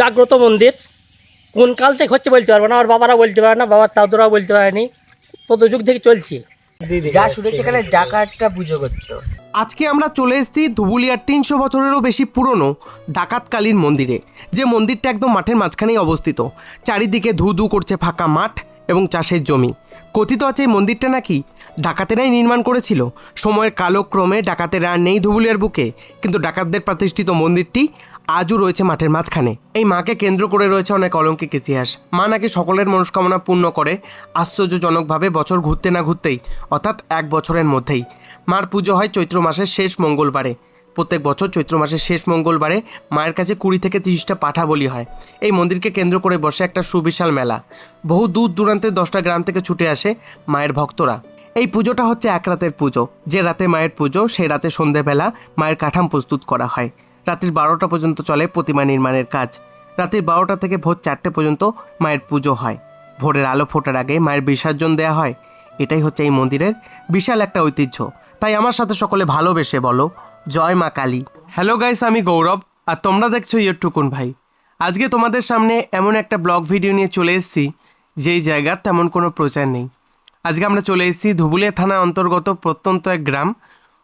জাগ্রত মন্দির। কোন কাল থেকে হচ্ছে বলতে পারব না আমার বাবারা বলতে পারে না বাবার দাদুরাও বলতে পারেনি। কত যুগ থেকে চলছে। যা শুনেছি এখানে ডাকাতটা পুজো করতো। আজকে আমরা চলে এসেছি ধুবুলিয়ার তিনশো বছরেরও বেশি পুরনো ডাকাতকালীন মন্দিরে যে মন্দিরটা একদম মাঠের মাঝখানেই অবস্থিত। চারিদিকে ধু ধু করছে ফাঁকা মাঠ এবং চাষের জমি। কথিত আছে এই মন্দিরটা নাকি ডাকাতেরাই নির্মাণ করেছিল। সময়ের কালক্রমে ডাকাতেরা নেই ধুবুলিয়ার বুকে কিন্তু ডাকাতদের প্রতিষ্ঠিত মন্দিরটি আজও রয়েছে মাঠের মাঝখানে। এই মাকে কেন্দ্র করে রয়েছে অনেক অলৌকিক ইতিহাস। মা নাকি সকলের মনস্কামনা পূর্ণ করে, আশ্চর্যজনকভাবে বছর ঘুরতে না ঘুরতেই, অর্থাৎ এক বছরের মধ্যেই। মার পুজো হয় চৈত্র মাসের শেষ মঙ্গলবারে। প্রত্যেক বছর চৈত্র মাসের শেষ মঙ্গলবারে মায়ের কাছে কুড়ি থেকে তিরিশটা পাঠা বলি হয়। এই মন্দিরকে কেন্দ্র করে বসে একটা সুবিশাল মেলা। বহু দূর দূরান্তের দশটা গ্রাম থেকে ছুটে আসে মায়ের ভক্তরা। এই পুজোটা হচ্ছে এক রাতের পুজো। যে রাতে মায়ের পুজো সেই রাতে সন্ধেবেলা মায়ের কাঠাম প্রস্তুত করা হয়। রাত্রির বারোটা পর্যন্ত চলে প্রতিমা নির্মাণের কাজ। রাত্রির বারোটা থেকে ভোর চারটে পর্যন্ত মায়ের পুজো হয়। ভোরের আলো ফোটার আগে মায়ের বিসর্জন দেওয়া হয়। এটাই হচ্ছে এই মন্দিরের বিশাল একটা ঐতিহ্য। তাই আমার সাথে সকলে ভালোবেসে বলো, জয় মা কালী। হ্যালো গাইস, আমি গৌরব, আর তোমরা দেখছ ইয়টুকুন ভাই। আজকে তোমাদের সামনে এমন একটা ব্লগ ভিডিও নিয়ে চলে এসেছি, যেই জায়গার তেমন কোনো প্রচার নেই। আজকে আমরা চলে এসেছি ধুবুলিয়া থানার অন্তর্গত প্রত্যন্ত এক গ্রাম,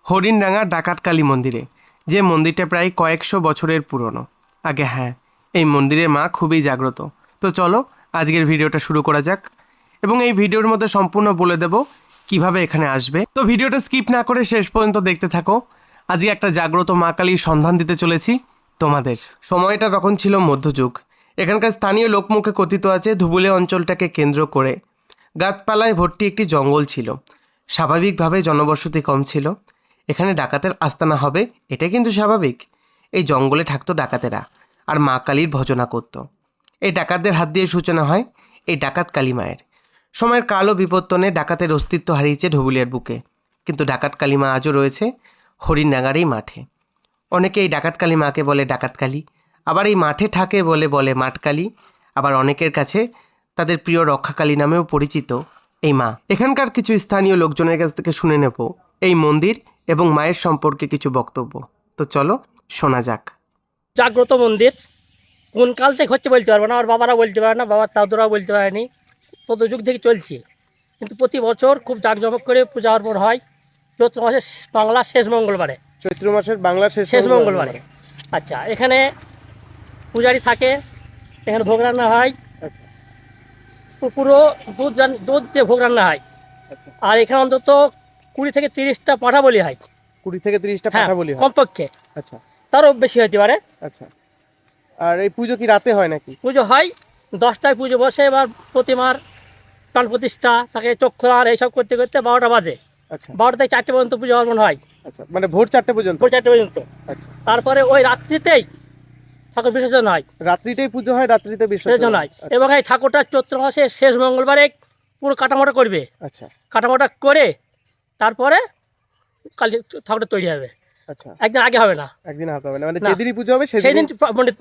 হরিণডাঙ্গা ডাকাতকালী মন্দিরে। যে মন্দিরটা প্রায় কয়েকশো বছরের পুরনো। আগে হ্যাঁ এই মন্দিরের মা খুবই জাগ্রত। তো চলো, আজকের ভিডিওটা শুরু করা যাক এবং এই ভিডিওর মধ্যে সম্পূর্ণ বলে দেব কীভাবে এখানে আসবে। তো ভিডিওটা স্কিপ না করে শেষ পর্যন্ত দেখতে থাকো। আজকে একটা জাগ্রত মা কালীর সন্ধান দিতে চলেছি তোমাদের। সময়টা তখন ছিল মধ্যযুগ। এখানকার স্থানীয় লোকমুখে কথিত আছে, ধুবুলে অঞ্চলটাকে কেন্দ্র করে। গাছপালায় ভর্তি একটি জঙ্গল ছিল। স্বাভাবিকভাবে জনবসতি কম ছিল। এখানে ডাকাতের আস্তানা হবে এটা কিন্তু স্বাভাবিক। এই জঙ্গলে থাকতো ডাকাতেরা আর মা কালীর ভজনা করত। এই ডাকাতদের হাত দিয়ে সূচনা হয় এই ডাকাত কালী মায়ের। সময়ের কালো বিপত্তনে ডাকাতের অস্তিত্ব হারিয়েছে ধুবুলিয়ার বুকে। কিন্তু ডাকাত কালী মা আজও রয়েছে হরিণাগারেই মাঠে। অনেকে এই ডাকাত কালী মাকে বলে ডাকাত কালী, আবার এই মাঠে থাকে বলে বলে মাঠকালী আবার অনেকের কাছে তাদের প্রিয় রক্ষাকালী নামেও পরিচিত এই মা। এখানকার কিছু স্থানীয় লোকজনের কাছ থেকে শুনে নেব। এই মন্দির এবং মায়ের সম্পর্কে কিছু বক্তব্য। তো চলো শোনা যাক। জাগ্রত মন্দির। কোন কাল থেকে হচ্ছে বলতে পারব না। আমার বাবারা বলতে পারে না বাবার দাদুরাও বলতে পারেনি। কত যুগ থেকে চলছে। কিন্তু প্রতি বছর খুব জাঁকজমক করে পূজা অর্পণ হয়। চৈত্র মাসের বাংলার শেষ মঙ্গলবারে। চৈত্র মাসের বাংলা শেষ শেষ মঙ্গলবারে। আচ্ছা এখানে পূজারি থাকে। এখানে ভোগ রান্না হয়। আচ্ছা। পুরো দুধ দুধ দিয়ে ভোগ রান্না হয়। আচ্ছা। আর এখানে অন্তত কুড়ি থেকে তিরিশটা পাঠা বলি হয়। কুড়ি থেকে তিরিশটা হ্যাঁ পাঠা বলি হয়? কমপক্ষে। আচ্ছা। তারও বেশি হতে পারে। আচ্ছা। আর এই পুজো কি রাতে হয় নাকি? পুজো হয় দশটায় পুজো বসে এবার প্রতিমার প্রাণ প্রতিষ্ঠা তাকে চক্ষুদান এইসব করতে করতে বারোটা বাজে। আচ্ছা। বারোটা থেকে চারটে পর্যন্ত পুজো অর্পণ হয়। আচ্ছা মানে ভোর চারটে পর্যন্ত? ভোর চারটে পর্যন্ত। আচ্ছা। তারপরে ওই রাত্রিতেই ঠাকুর বিসর্জন হয়। রাত্রিতেই পুজো হয় রাত্রিতে বিসর্জন হয়। আচ্ছা, এবং এই ঠাকুরটা চৈত্র মাসের শেষ মঙ্গলবারে পুরো কাটামোটা করবে। আচ্ছা। কাটামোটা করে তারপরে কাল ঠাকুরটা তৈরি হবে। আচ্ছা। একদিন আগে হবে না। একদিন হাতে হবে না। মানে যেদিনই পুজো হবে সেদিন দিন পণ্ডিত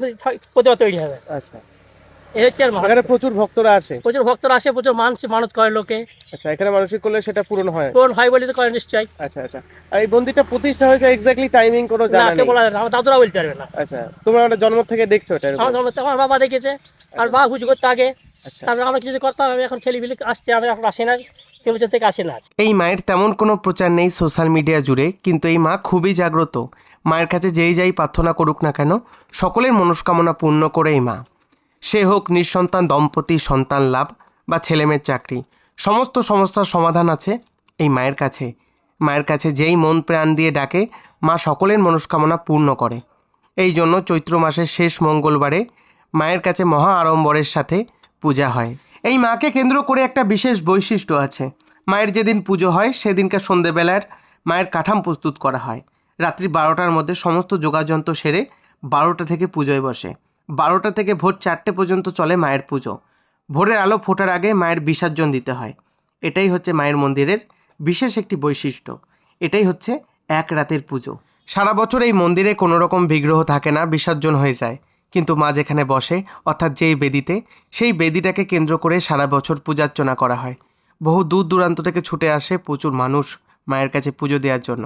প্রতিমা তৈরি হবে। আচ্ছা। এখানে প্রচুর ভক্তরা আসে। প্রচুর ভক্তরা আসে প্রচুর মানস মানত করে লোকে। আচ্ছা এখানে মানসিক করলে সেটা পূরণ হয়। পূরণ হয় বলে তো করে নিশ্চয়ই আচ্ছা আচ্ছা। আর এই মন্দিরটা প্রতিষ্ঠা হয়েছে এক্স্যাক্টলি টাইমিং কোনো জানা নেই। বলা আমার দাদুরা বলতে পারবে না। আচ্ছা তোমরা জন্ম থেকে দেখছ এটা আমার জন্ম থেকে আমার বাবা দেখেছে। আর বাবা পুজো করতে আগে। আচ্ছা না এই মায়ের তেমন কোনো প্রচার নেই সোশ্যাল মিডিয়া জুড়ে, কিন্তু এই মা খুবই জাগ্রত। মায়ের কাছে যেই যাই প্রার্থনা করুক না কেন, সকলের মনস্কামনা পূর্ণ করে এই মা। সে হোক নিঃসন্তান, দম্পতি, সন্তান লাভ বা ছেলেমেয়ের চাকরি, সমস্ত সমস্যার সমাধান আছে এই মায়ের কাছে। মায়ের কাছে যেই মন প্রাণ দিয়ে ডাকে, মা সকলের মনস্কামনা পূর্ণ করে। এই জন্য চৈত্র মাসের শেষ মঙ্গলবারে মায়ের কাছে মহা আড়ম্বরের সাথে পূজা হয়। এই মাকে কেন্দ্র করে একটা বিশেষ বৈশিষ্ট্য আছে। মায়ের যেদিন পুজো হয়, সেদিনকার সন্ধেবেলার মায়ের কাঠাম প্রস্তুত করা হয়। রাত্রি বারোটার মধ্যে সমস্ত যোগাযন্ত্র সেরে বারোটা থেকে পুজোয় বসে। বারোটা থেকে ভোর চারটে পর্যন্ত চলে মায়ের পুজো। ভোরের আলো ফোটার আগে মায়ের বিসর্জন দিতে হয়। এটাই হচ্ছে মায়ের মন্দিরের বিশেষ একটি বৈশিষ্ট্য। এটাই হচ্ছে এক রাতের পুজো। সারা বছর এই মন্দিরে কোনো রকম বিগ্রহ থাকে না, বিসর্জন হয়ে যায়। কিন্তু মা যেখানে বসে, অর্থাৎ যেই বেদিতে, সেই বেদিটাকে কেন্দ্র করে সারা বছর পূজার্চনা করা হয়। বহু দূর দূরান্ত থেকে ছুটে আসে প্রচুর মানুষ মায়ের কাছে পুজো দেওয়ার জন্য।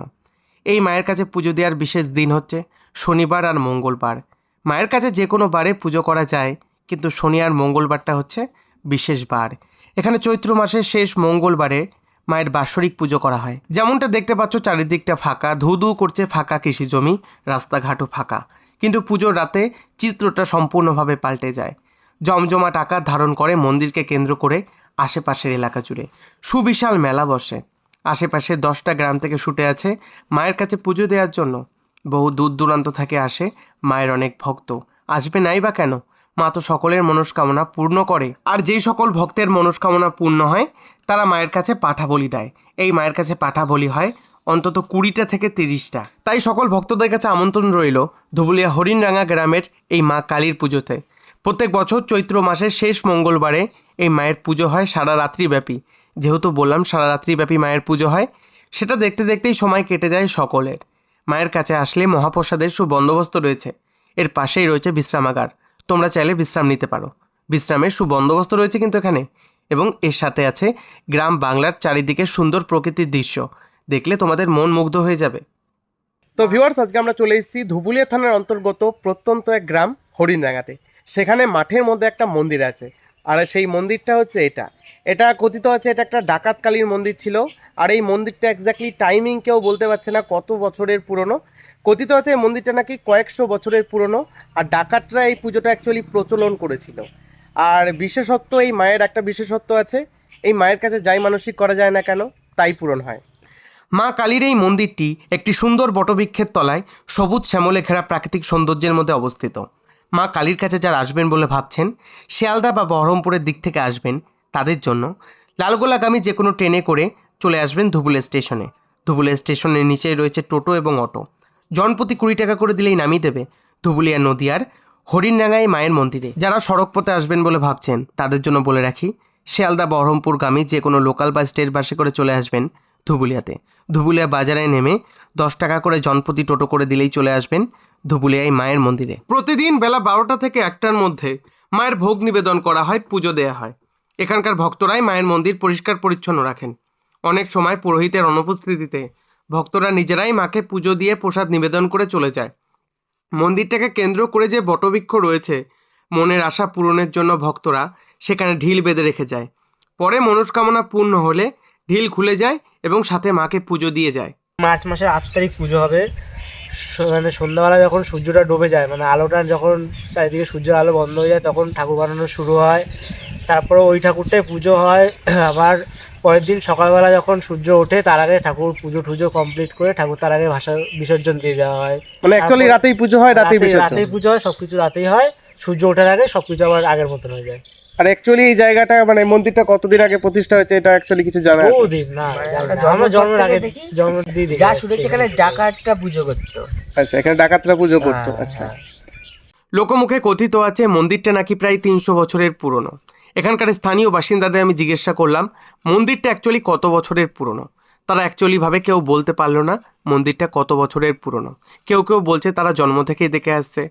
এই মায়ের কাছে পুজো দেওয়ার বিশেষ দিন হচ্ছে শনিবার আর মঙ্গলবার। মায়ের কাছে যে কোনো বারে পুজো করা যায়, কিন্তু শনি আর মঙ্গলবারটা হচ্ছে বিশেষ বার। এখানে চৈত্র মাসের শেষ মঙ্গলবারে মায়ের বাৎসরিক পুজো করা হয়। যেমনটা দেখতে পাচ্ছ, চারিদিকটা ফাঁকা ধু ধু করছে ফাঁকা কৃষি জমি, রাস্তাঘাটও ফাঁকা। কিন্তু পুজোর রাতে চিত্রটা সম্পূর্ণভাবে পাল্টে যায়। জমজমাট আকার ধারণ করে মন্দিরকে কেন্দ্র করে আশেপাশের এলাকা জুড়ে। সুবিশাল মেলা বসে। আশেপাশে দশটা গ্রাম থেকে ছুটে আছে মায়ের কাছে পুজো দেওয়ার জন্য। বহু দূর দূরান্ত থেকে আসে মায়ের অনেক ভক্ত। আসবে নাই বা কেন? মা তো সকলের মনস্কামনা পূর্ণ করে। আর যেই সকল ভক্তের মনস্কামনা পূর্ণ হয়, তারা মায়ের কাছে পাঠা বলি দেয়। এই মায়ের কাছে পাঠা বলি হয় অন্তত কুড়িটা থেকে তিরিশটা। তাই সকল ভক্তদের কাছে আমন্ত্রণ রইল ধুবুলিয়া হরিণরাঙা গ্রামের এই মা কালীর পুজোতে। প্রত্যেক বছর চৈত্র মাসের শেষ মঙ্গলবারে এই মায়ের পুজো হয় সারা রাত্রিব্যাপী। যেহেতু বললাম সারা রাত্রিব্যাপী মায়ের পুজো হয়, সেটা দেখতে দেখতেই সময় কেটে যায় সকলের। মায়ের কাছে আসলে মহাপ্রসাদের সুবন্দোবস্ত রয়েছে। এর পাশেই রয়েছে বিশ্রামাগার। তোমরা চাইলে বিশ্রাম নিতে পারো। বিশ্রামের সুবন্দোবস্ত রয়েছে কিন্তু এখানে। এবং এর সাথে আছে গ্রাম বাংলার চারিদিকে সুন্দর প্রকৃতির দৃশ্য। দেখলে তোমাদের মন মুগ্ধ হয়ে যাবে। তো ভিউয়ার্স আজকে আমরা চলে এসেছি ধুবুলিয়া থানার অন্তর্গত প্রত্যন্ত এক গ্রাম, হরিণডাঙ্গাতে। সেখানে মাঠের মধ্যে একটা মন্দির আছে। আর সেই মন্দিরটা হচ্ছে এটা। এটা কথিত আছে, এটা একটা ডাকাতকালীর মন্দির ছিল। আর এই মন্দিরটা এক্স্যাক্টলি টাইমিং কেউ বলতে পারছে না কত বছরের পুরনো। কথিত আছে, এই মন্দিরটা নাকি কয়েকশো বছরের পুরনো। আর ডাকাতরা এই পুজোটা অ্যাকচুয়ালি প্রচলন করেছিল। আর বিশেষত্ব, এই মায়ের একটা বিশেষত্ব আছে। এই মায়ের কাছে যাই মানসিক করা যায় না কেন, তাই পূরণ হয়। মা কালীর এই মন্দিরটি একটি সুন্দর বটবৃক্ষের তলায় সবুজ শ্যামলে ঘেরা প্রাকৃতিক সৌন্দর্যের মধ্যে অবস্থিত। মা কালীর কাছে যারা আসবেন বলে ভাবছেন, শিয়ালদা বা বহরমপুরের দিক থেকে আসবেন তাদের জন্য লালগোলাগামী যে কোনো ট্রেনে করে চলে আসবেন ধুবুলে স্টেশনে। ধুবুলে স্টেশনের নিচেই রয়েছে টোটো এবং অটো। জনপ্রতি কুড়ি টাকা করে দিলেই নামিয়ে দেবে ধুবুলিয়া নদিয়ার হরিণডাঙ্গাই মায়ের মন্দিরে। যারা সড়ক পথে আসবেন বলে ভাবছেন, তাদের জন্য বলে রাখি শিয়ালদা বহরমপুরগামী যে কোনো লোকাল বা স্টেট বাসে করে চলে আসবেন ধুবুলিয়াতে। ধুবুলিয়া বাজারে নেমে দশ টাকা করে জনপ্রতি টোটো করে দিলেই চলে আসবেন ধুবুলিয়ায় মায়ের মন্দিরে। প্রতিদিন বেলা বারোটা থেকে একটার মধ্যে মায়ের ভোগ নিবেদন করা হয়, পুজো দেয়া হয়। এখানকার ভক্তরাই মায়ের মন্দির পরিষ্কার পরিচ্ছন্ন রাখেন। অনেক সময় পুরোহিতের অনুপস্থিতিতে ভক্তরা নিজেরাই মাকে পুজো দিয়ে প্রসাদ নিবেদন করে চলে যায়। মন্দিরটাকে কেন্দ্র করে যে বটবৃক্ষ রয়েছে, মনের আশা পূরণের জন্য ভক্তরা সেখানে ঢিল বেঁধে রেখে যায়। পরে মনস্কামনা পূর্ণ হলে ঢিল খুলে যায় এবং সাথে মাকে পুজো দিয়ে যায়। মার্চ মাসের আট তারিখ পুজো হবে। মানে সন্ধ্যাবেলা যখন সূর্যটা ডুবে যায় মানে আলোটা যখন চারিদিকে সূর্যের আলো বন্ধ হয়ে যায় তখন ঠাকুর বানানো শুরু হয়। তারপরে ওই ঠাকুরটাই পুজো হয়। আবার পরের দিন সকালবেলা যখন সূর্য ওঠে তার আগে ঠাকুর পুজো টুজো কমপ্লিট করে ঠাকুর তার আগে ভাষা বিসর্জন দিয়ে দেওয়া হয়। মানে actually রাতেই পুজো হয় রাতেই রাতেই পুজো হয় সব কিছু রাতেই হয়। সূর্য ওঠার আগে সব কিছু আবার আগের মতন হয়ে যায়। আর অ্যাকচুয়ালি এই জায়গাটা মানে মন্দিরটা কতদিন আগে প্রতিষ্ঠা হয়েছে এটা অ্যাকচুয়ালি কিছু জানা আছে? বহুদিন না আমরা জন্ম পর আগে থেকে জন্ম দিয়ে যা শুনেছি এখানে ডাকাতটা পুজো করতো। আচ্ছা এখানে ডাকাতরা পুজো করতো হ্যাঁ, আচ্ছা। হ্যাঁ। লোকমুখে কথিত আছে মন্দিরটা নাকি প্রায় তিনশো বছরের পুরনো। এখানকার স্থানীয় বাসিন্দাদের আমি জিজ্ঞাসা করলাম মন্দিরটা অ্যাকচুয়ালি কত বছরের পুরনো? তারা অ্যাকচুয়ালি ভাবে কেউ বলতে পারল না মন্দিরটা কত বছরের পুরনো? কেউ কেউ বলছে তারা জন্ম থেকেই দেখে আসছে।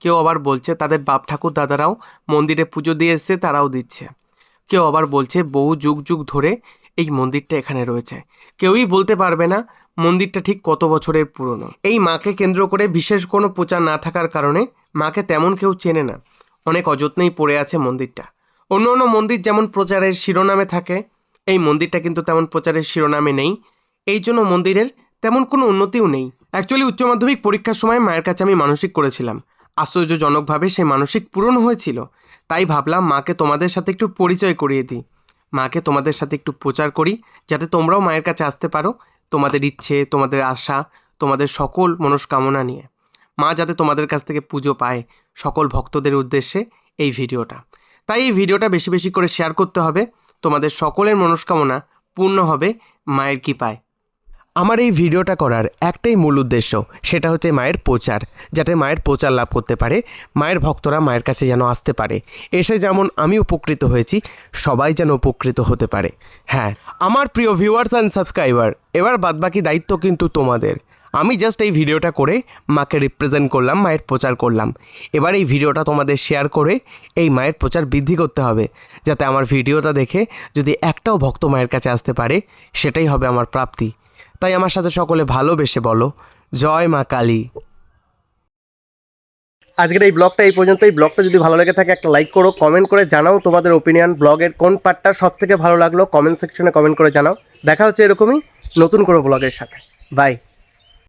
কেউ আবার বলছে, তাদের বাপ ঠাকুর দাদারাও মন্দিরে পুজো দিয়ে এসছে তারাও দিচ্ছে। কেউ আবার বলছে, বহু যুগ যুগ ধরে এই মন্দিরটা এখানে রয়েছে। কেউই বলতে পারবে না মন্দিরটা ঠিক কত বছরের পুরনো। এই মাকে কেন্দ্র করে বিশেষ কোনো প্রচার না থাকার কারণে মাকে তেমন কেউ চেনে না। অনেক অযত্নেই পড়ে আছে মন্দিরটা। অন্য অন্য মন্দির যেমন প্রচারের শিরোনামে থাকে, এই মন্দিরটা কিন্তু তেমন প্রচারের শিরোনামে নেই। এই জন্য মন্দিরের তেমন কোনো উন্নতিও নেই। অ্যাকচুয়ালি উচ্চ মাধ্যমিক পরীক্ষার সময় মায়ের কাছে আমি মানসিক করেছিলাম। আশ্চর্যজনকভাবে সে মানসিক পূরণ হয়েছিল। তাই ভাবলাম, মাকে তোমাদের সাথে একটু পরিচয় করিয়ে দিই। মাকে তোমাদের সাথে একটু প্রচার করি, যাতে তোমরাও মায়ের কাছে আসতে পারো তোমাদের ইচ্ছে, তোমাদের আশা, তোমাদের সকল মনস্কামনা নিয়ে। মা যাতে তোমাদের কাছ থেকে পুজো পায় সকল ভক্তদের উদ্দেশ্যে এই ভিডিওটা। তাই এই ভিডিওটা বেশি বেশি করে শেয়ার করতে হবে। তোমাদের সকলের মনস্কামনা পূর্ণ হবে মায়ের কৃপায়। আমার এই ভিডিওটা করার একটাই মূল উদ্দেশ্য, সেটা হচ্ছে মায়ের প্রচার, যাতে মায়ের প্রচার লাভ করতে পারে, মায়ের ভক্তরা মায়ের কাছে যেন আসতে পারে। এসে যেমন আমি উপকৃত হয়েছি, সবাই যেন উপকৃত হতে পারে। হ্যাঁ আমার প্রিয় ভিউয়ার্স অ্যান্ড সাবস্ক্রাইবার এবার বাদবাকি দায়িত্ব কিন্তু তোমাদের। আমি জাস্ট এই ভিডিওটা করে মাকে রিপ্রেজেন্ট করলাম, মায়ের প্রচার করলাম। এবার এই ভিডিওটা তোমাদের শেয়ার করে এই মায়ের প্রচার বৃদ্ধি করতে হবে, যাতে আমার ভিডিওটা দেখে যদি একটাও ভক্ত মায়ের কাছে আসতে পারে, সেটাই হবে আমার প্রাপ্তি। তাই আমার সাথে সকলে ভালোবেসে বলো, জয় মা কালী। আজকের এই ব্লগটা এই পর্যন্ত। এই ব্লগটা যদি ভালো লেগে থাকে, একটা লাইক করো কমেন্ট করে জানাও তোমাদের ওপিনিয়ন ব্লগের কোন পার্টটা সব থেকে ভালো লাগল। কমেন্ট সেকশনে কমেন্ট করে জানাও। দেখা হচ্ছে এরকমই নতুন কোনো ব্লগের সাথে। বাই